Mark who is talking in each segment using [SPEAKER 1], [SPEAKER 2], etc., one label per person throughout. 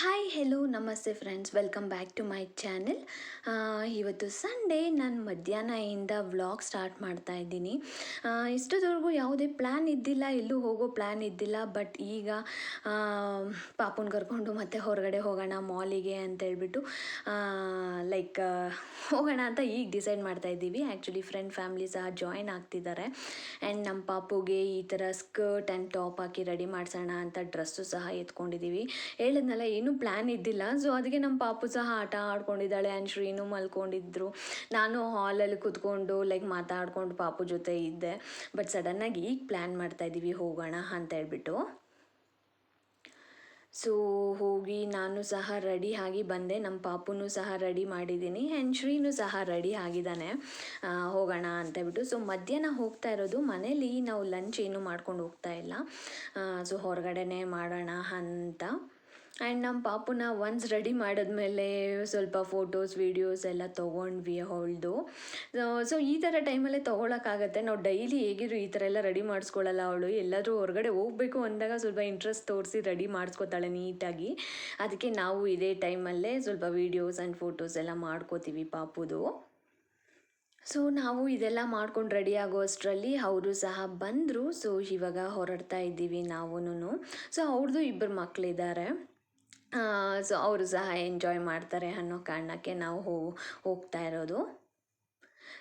[SPEAKER 1] Hi hello ನಮಸ್ತೆ friends welcome back to my channel ಇವತ್ತು Sunday ನಾನು ಮಧ್ಯಾಹ್ನದಿಂದ ವ್ಲಾಗ್ ಸ್ಟಾರ್ಟ್ ಮಾಡ್ತಾ ಇದ್ದೀನಿ. ಇಷ್ಟದವರೆಗೂ ಯಾವುದೇ ಪ್ಲ್ಯಾನ್ ಇದ್ದಿಲ್ಲ, ಎಲ್ಲೂ ಹೋಗೋ ಪ್ಲ್ಯಾನ್ ಇದ್ದಿಲ್ಲ ಬಟ್ ಈಗ ಪಾಪುನ ಕರ್ಕೊಂಡು ಮತ್ತೆ ಹೊರಗಡೆ ಹೋಗೋಣ ಮಾಲಿಗೆ ಅಂತ ಹೇಳ್ಬಿಟ್ಟು ಲೈಕ್ ಹೋಗೋಣ ಅಂತ ಈಗ ಡಿಸೈಡ್ ಮಾಡ್ತಾ ಇದ್ದೀವಿ. ಆ್ಯಕ್ಚುಲಿ ಫ್ರೆಂಡ್ ಫ್ಯಾಮ್ಲಿ ಸಹ ಜಾಯಿನ್ ಆಗ್ತಿದ್ದಾರೆ. ಆ್ಯಂಡ್ ನಮ್ಮ ಪಾಪುಗೆ ಈ ಥರ ಸ್ಕರ್ಟ್ ಆ್ಯಂಡ್ ಟಾಪ್ ಹಾಕಿ ರೆಡಿ ಮಾಡಿಸೋಣ ಅಂತ ಡ್ರೆಸ್ಸು ಸಹ ಎತ್ಕೊಂಡಿದ್ದೀವಿ. ಹೇಳಿದ್ನಲ್ಲ ಏನೂ ಪ್ಲ್ಯಾನ್ ಇದ್ದಿಲ್ಲ. ಸೊ ಅದಕ್ಕೆ ನಮ್ಮ ಪಾಪು ಸಹ ಆಟ ಆಡ್ಕೊಂಡಿದ್ದಾಳೆ. ಆ್ಯಂಡ್ ಶ್ರೀನು ಮಲ್ಕೊಂಡಿದ್ರು. ನಾನು ಹಾಲಲ್ಲಿ ಕೂತ್ಕೊಂಡು ಲೈಕ್ ಮಾತಾಡ್ಕೊಂಡು ಪಾಪು ಜೊತೆ ಇದ್ದೆ. ಬಟ್ ಸಡನ್ನಾಗಿ ಈಗ ಪ್ಲ್ಯಾನ್ ಮಾಡ್ತಾ ಇದ್ದೀವಿ. ಹೋಗೋಣ ಅಂತ ಹೇಳ್ಬಿಟ್ಟು. ಸೊ ಹೋಗಿ ನಾನು ಸಹ ರೆಡಿ ಆಗಿ ಬಂದೆ. ನಮ್ಮ ಪಾಪುನೂ ಸಹ ರೆಡಿ ಮಾಡಿದ್ದೀನಿ. ಆ್ಯಂಡ್ ಶ್ರೀನು ಸಹ ರೆಡಿ ಆಗಿದ್ದಾನೆ. ಹೋಗೋಣ ಅಂತ ಅಂತೇಳ್ಬಿಟ್ಟು ಸೊ ಮಧ್ಯಾಹ್ನ ಹೋಗ್ತಾ ಇರೋದು. ಮನೇಲಿ ನಾವು ಲಂಚ್ ಏನು ಮಾಡ್ಕೊಂಡು ಹೋಗ್ತಾ ಇಲ್ಲ. ಸೊ ಹೊರಗಡೆನೇ ಮಾಡೋಣ ಅಂತ. ಆ್ಯಂಡ್ ನಮ್ಮ ಪಾಪುನ ಒನ್ಸ್ ರೆಡಿ ಮಾಡಿದ್ಮೇಲೆ ಸ್ವಲ್ಪ ಫೋಟೋಸ್ ವೀಡಿಯೋಸ್ ಎಲ್ಲ ತೊಗೊಂಡ್ವಿ ಅವಳ್ದು. ಸೊ ಈ ಥರ ಟೈಮಲ್ಲೇ ತೊಗೊಳಕ್ಕಾಗತ್ತೆ. ನಾವು ಡೈಲಿ ಹೇಗಿದ್ರು ಈ ಥರ ಎಲ್ಲ ರೆಡಿ ಮಾಡಿಸ್ಕೊಳ್ಳಲ್ಲ ಅವಳು. ಎಲ್ಲಾದರೂ ಹೊರಗಡೆ ಹೋಗಬೇಕು ಅಂದಾಗ ಸ್ವಲ್ಪ ಇಂಟ್ರೆಸ್ಟ್ ತೋರಿಸಿ ರೆಡಿ ಮಾಡಿಸ್ಕೊತಾಳೆ ನೀಟಾಗಿ. ಅದಕ್ಕೆ ನಾವು ಇದೇ ಟೈಮಲ್ಲೇ ಸ್ವಲ್ಪ ವೀಡಿಯೋಸ್ ಆ್ಯಂಡ್ ಫೋಟೋಸ್ ಎಲ್ಲ ಮಾಡ್ಕೋತೀವಿ ಪಾಪುದು. ಸೊ ನಾವು ಇದೆಲ್ಲ ಮಾಡ್ಕೊಂಡು ರೆಡಿ ಆಗೋ ಅಷ್ಟರಲ್ಲಿ ಅವರು ಸಹ ಬಂದರು. ಸೊ ಇವಾಗ ಹೊರಡ್ತಾ ಇದ್ದೀವಿ ನಾವೂ ಸೊ ಅವ್ರದ್ದು ಇಬ್ಬರು ಮಕ್ಕಳಿದ್ದಾರೆ ಸೊ ಅವರು ಸಹ ಎಂಜಾಯ್ ಮಾಡ್ತಾರೆ ಅನ್ನೋ ಕಾರಣಕ್ಕೆ ನಾವು ಹೋಗ್ತಾ ಇರೋದು.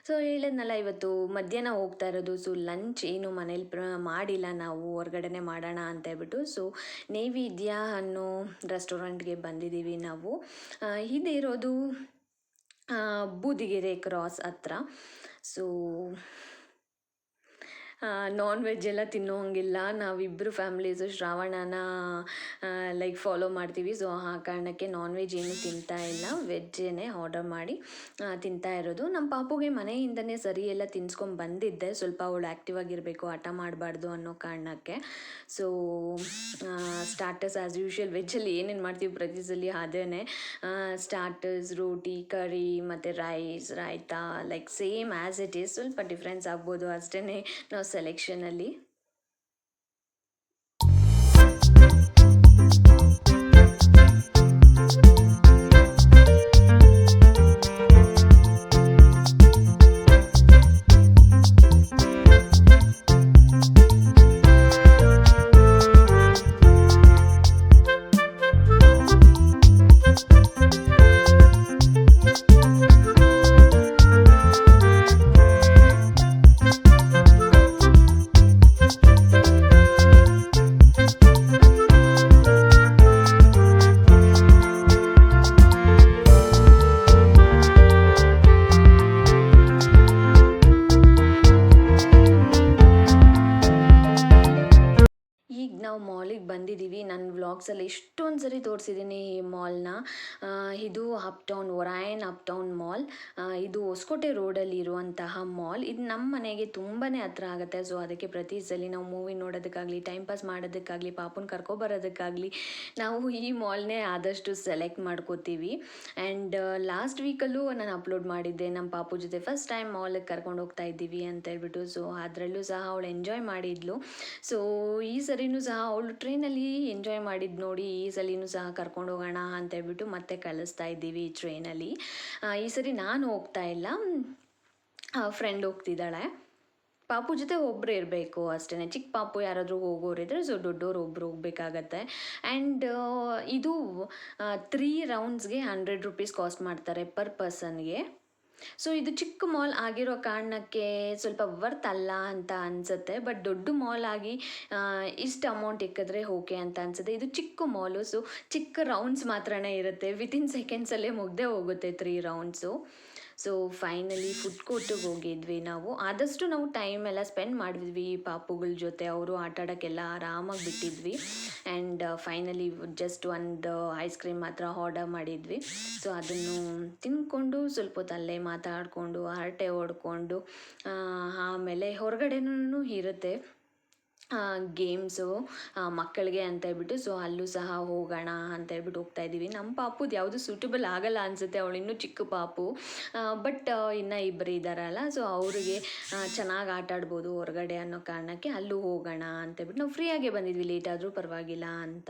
[SPEAKER 1] ಸೊ ಹೇಳಿದ್ನಲ್ಲ, ಇವತ್ತು ಮಧ್ಯಾಹ್ನ ಹೋಗ್ತಾ ಇರೋದು ಸೊ ಲಂಚ್ ಏನು ಮನೇಲಿ ಪ್ರ, ಮಾಡಿಲ್ಲ ನಾವು, ಹೊರ್ಗಡೆನೆ ಮಾಡೋಣ ಅಂತ ಹೇಳ್ಬಿಟ್ಟು. ಸೊ ನೈವೇದ್ಯ ಅನ್ನೋ ರೆಸ್ಟೋರೆಂಟ್ಗೆ ಬಂದಿದ್ದೀವಿ ನಾವು. ಇದಿರೋದು ಬೂದಿಗೆರೆ ಕ್ರಾಸ್ ಹತ್ರ. ಸೊ ನಾನ್ ವೆಜ್ ಎಲ್ಲ ತಿನ್ನೋಂಗಿಲ್ಲ. ನಾವಿಬ್ಬರು ಫ್ಯಾಮ್ಲೀಸು ಶ್ರಾವಣನ ಲೈಕ್ ಫಾಲೋ ಮಾಡ್ತೀವಿ. ಸೊ ಆ ಕಾರಣಕ್ಕೆ ನಾನ್ ವೆಜ್ ಏನು ತಿಂತಾ ಇಲ್ಲ. ವೆಜ್ಜೇ ಆರ್ಡರ್ ಮಾಡಿ ತಿಂತಾ ಇರೋದು. ನಮ್ಮ ಪಾಪುಗೆ ಮನೆಯಿಂದನೇ ಸರಿ ಎಲ್ಲ ತಿನ್ಸ್ಕೊಂಡು ಬಂದಿದ್ದೆ. ಸ್ವಲ್ಪ ಅವಳು ಆ್ಯಕ್ಟಿವ್ ಆಗಿರಬೇಕು, ಆಟ ಮಾಡಬಾರ್ದು ಅನ್ನೋ ಕಾರಣಕ್ಕೆ. ಸೊ ಸ್ಟಾರ್ಟರ್ಸ್ ಆ್ಯಸ್ ಯೂಶ್ವಲ್ ವೆಜ್ಜಲ್ಲಿ ಏನೇನು ಮಾಡ್ತೀವಿ ಪ್ರತಿ ಸಲ ಅದೇ ಸ್ಟಾರ್ಟರ್ಸ್ ರೋಟಿ, ಕರಿ, ಮತ್ತು rice raita like same as it is ಸ್ವಲ್ಪ ಡಿಫ್ರೆನ್ಸ್ ಆಗ್ಬೋದು ಅಷ್ಟೇ ನಾವು ಸೆಲೆಕ್ಷನಲ್ಲಿ ಬಂದಿದ್ದೀವಿ ನನ್ನ ವ್ಲಾಗ್ಸಲ್ಲಿ ಎಷ್ಟೊಂದು ಸರಿ ತೋರಿಸಿದ್ದೀನಿ ಈ ಮಾಲ್ನ ಇದು up town Orion up town mall ಇದು ಹೊಸಕೋಟೆ ರೋಡಲ್ಲಿ ಇರುವಂತಹ ಮಾಲ್ ಇದು ನಮ್ಮ ಮನೆಗೆ ತುಂಬಾ ಹತ್ರ ಆಗುತ್ತೆ. ಸೊ ಅದಕ್ಕೆ ಪ್ರತಿ ಸಲ ನಾವು ಮೂವಿ ನೋಡೋದಕ್ಕಾಗಲಿ ಟೈಮ್ ಪಾಸ್ ಮಾಡೋದಕ್ಕಾಗಲಿ, ಪಾಪುನ ಕರ್ಕೊಬರೋದಕ್ಕಾಗಲಿ ನಾವು ಈ ಮಾಲ್ನೇ ಆದಷ್ಟು ಸೆಲೆಕ್ಟ್ ಮಾಡ್ಕೋತೀವಿ. ಆ್ಯಂಡ್ ಲಾಸ್ಟ್ ವೀಕಲ್ಲೂ ನಾನು ಅಪ್ಲೋಡ್ ಮಾಡಿದ್ದೆ ನಮ್ಮ ಪಾಪು ಜೊತೆ. ಫಸ್ಟ್ ಟೈಮ್ ಮಾಲಿಗೆ ಕರ್ಕೊಂಡು ಹೋಗ್ತಾ ಇದ್ದೀವಿ ಅಂತ ಹೇಳ್ಬಿಟ್ಟು ಸೊ ಅದರಲ್ಲೂ ಸಹ ಅವಳು ಎಂಜಾಯ್ ಮಾಡಿದ್ಲು. ಸೊ ಈ ಸರಿನೂ ಸಹ ಅವಳು ಟ್ರೈನಲ್ಲಿ ಎಂಜಾಯ್ ಮಾಡಿದ್ದು ನೋಡಿ ಈ ಸಲಿನೂ ಸಹ ಕರ್ಕೊಂಡು ಹೋಗೋಣ ಅಂತ ಹೇಳ್ಬಿಟ್ಟು ಮತ್ತೆ ಕಳಿಸ್ತಾ ಇದ್ದೀವಿ ಟ್ರೈನಲ್ಲಿ. ಈ ಸರಿ ನಾನು ಹೋಗ್ತಾ ಇಲ್ಲ. ಫ್ರೆಂಡ್ ಹೋಗ್ತಿದ್ದಾಳೆ. ಪಾಪು ಜೊತೆ ಒಬ್ಬರು ಇರಬೇಕು ಅಷ್ಟೇ ಚಿಕ್ಕ ಪಾಪು ಯಾರಾದರೂ ಹೋಗೋರಿದ್ರೆ ಸೊ ದೊಡ್ಡವರು ಒಬ್ಬರು ಹೋಗ್ಬೇಕಾಗತ್ತೆ. ಆ್ಯಂಡ್ ಇದು ತ್ರೀ ರೌಂಡ್ಸ್ಗೆ ಹಂಡ್ರೆಡ್ ರುಪೀಸ್ ಕಾಸ್ಟ್ ಮಾಡ್ತಾರೆ ಪರ್ ಪರ್ಸನ್ಗೆ ಸೊ ಇದು ಚಿಕ್ಕ ಮಾಲ್ ಆಗಿರೋ ಕಾರಣಕ್ಕೆ ಸ್ವಲ್ಪ ವರ್ತ್ ಅಲ್ಲ ಅಂತ ಅನಿಸುತ್ತೆ. ಬಟ್ ದೊಡ್ಡ ಮಾಲ್ ಆಗಿ ಇಷ್ಟು ಅಮೌಂಟ್ ಇಕ್ಕಿದ್ರೆ ಓಕೆ ಅಂತ ಅನ್ಸುತ್ತೆ. ಇದು ಚಿಕ್ಕ ಮಾಲು ಸೊ ಚಿಕ್ಕ ರೌಂಡ್ಸ್ ಮಾತ್ರನೇ ಇರುತ್ತೆ. ವಿತಿನ್ ಸೆಕೆಂಡ್ಸಲ್ಲೇ ಮುಗ್ದೇ ಹೋಗುತ್ತೆ three rounds so finally food ಕೋರ್ಟಿಗೆ ಹೋಗಿದ್ವಿ ನಾವು. ಆದಷ್ಟು ನಾವು ಟೈಮ್ ಎಲ್ಲ ಸ್ಪೆಂಡ್ ಮಾಡಿದ್ವಿ. ಪಾಪುಗಳ ಜೊತೆ ಅವರು ಆಟ ಆಡೋಕ್ಕೆಲ್ಲ ಆರಾಮಾಗಿ ಬಿಟ್ಟಿದ್ವಿ. ಆ್ಯಂಡ್ ಫೈನಲಿ ಜಸ್ಟ್ ಒಂದು ಐಸ್ ಕ್ರೀಮ್ ಮಾತ್ರ ಆರ್ಡರ್ ಮಾಡಿದ್ವಿ. ಸೊ ಅದನ್ನು ತಿನ್ಕೊಂಡು ಸ್ವಲ್ಪ ಹೊತ್ತು ಅಲ್ಲೇ ಮಾತಾಡಿಕೊಂಡು, ಹರಟೆ ಹೊಡ್ಕೊಂಡು ಆಮೇಲೆ ಹೊರಗಡೆನೂ ಇರುತ್ತೆ. ಗೇಮ್ಸು ಮಕ್ಕಳಿಗೆ ಅಂತ ಹೇಳ್ಬಿಟ್ಟು ಸೊ ಅಲ್ಲೂ ಸಹ ಹೋಗೋಣ ಅಂತ ಹೇಳ್ಬಿಟ್ಟು ಹೋಗ್ತಾ ಇದ್ದೀವಿ. ನಮ್ಮ ಪಾಪುದು ಯಾವುದು ಸೂಟಬಲ್ ಆಗಲ್ಲ ಅನಿಸುತ್ತೆ ಇನ್ನೂ ಚಿಕ್ಕ ಪಾಪು. ಬಟ್ ಇನ್ನು ಇಬ್ಬರು ಇದ್ದಾರಲ್ಲ ಸೊ ಅವರಿಗೆ ಚೆನ್ನಾಗಿ ಆಟ ಆಡ್ಬೋದು ಹೊರಗಡೆ ಅನ್ನೋ ಕಾರಣಕ್ಕೆ ಅಲ್ಲೂ ಹೋಗೋಣ ಅಂತ ಹೇಳ್ಬಿಟ್ಟು ನಾವು ಫ್ರೀಯಾಗೆ ಬಂದಿದ್ವಿ ಲೇಟ್ ಆದರೂ ಪರವಾಗಿಲ್ಲ ಅಂತ.